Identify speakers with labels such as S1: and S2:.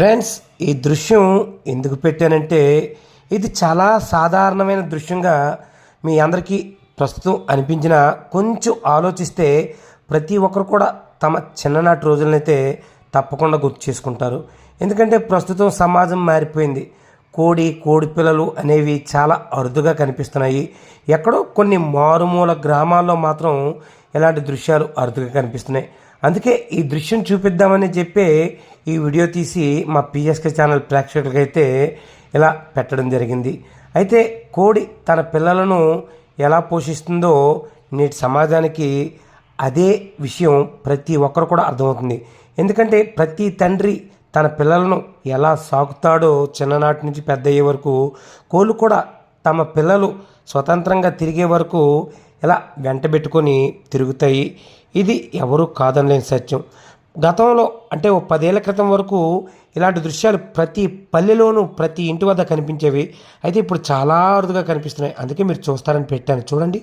S1: Friends ఈ దృశ్యం ఎందుకు పెట్టానంటే ఇది చాలా సాధారణమైన దృశ్యంగా మీ అందరికీ ప్రస్తుతం అనిపించిన కొంచెం ఆలోచిస్తే ప్రతి ఒక్కరు కూడా తమ చిన్ననాటి రోజులనైతే తప్పకుండా గుర్తు చేసుకుంటారు. ఎందుకంటే ప్రస్తుతం సమాజం మారిపోయింది. కోడి కోడి పిల్లలు అనేవి చాలా అరుదుగా కనిపిస్తున్నాయి. ఎక్కడో కొన్ని మారుమూల గ్రామాల్లో మాత్రం ఇలాంటి దృశ్యాలు అరుదుగా కనిపిస్తున్నాయి. అందుకే ఈ దృశ్యం చూపిద్దామని చెప్పే ఈ వీడియో తీసి మా పిఎస్కే ఛానల్ ప్రేక్షకులకైతే ఇలా పెట్టడం జరిగింది. అయితే కోడి తన పిల్లలను ఎలా పోషిస్తుందో నేటి సమాజానికి అదే విషయం ప్రతి ఒక్కరు కూడా అర్థమవుతుంది. ఎందుకంటే ప్రతి తండ్రి తన పిల్లలను ఎలా సాకుతాడో చిన్ననాటి నుంచి పెద్ద అయ్యే వరకు కోళ్ళు కూడా తమ పిల్లలు స్వతంత్రంగా తిరిగే వరకు ఇలా వెంటబెట్టుకొని తిరుగుతాయి. ఇది ఎవరు కాదనలేని సత్యం. గతంలో అంటే ఓ పదేళ్ళ క్రితం వరకు ఇలాంటి దృశ్యాలు ప్రతి పల్లెలోనూ ప్రతి ఇంటి వద్ద కనిపించేవి. అయితే ఇప్పుడు చాలా అరుదుగా కనిపిస్తున్నాయి. అందుకే మీరు చూస్తారని పెట్టాను. చూడండి.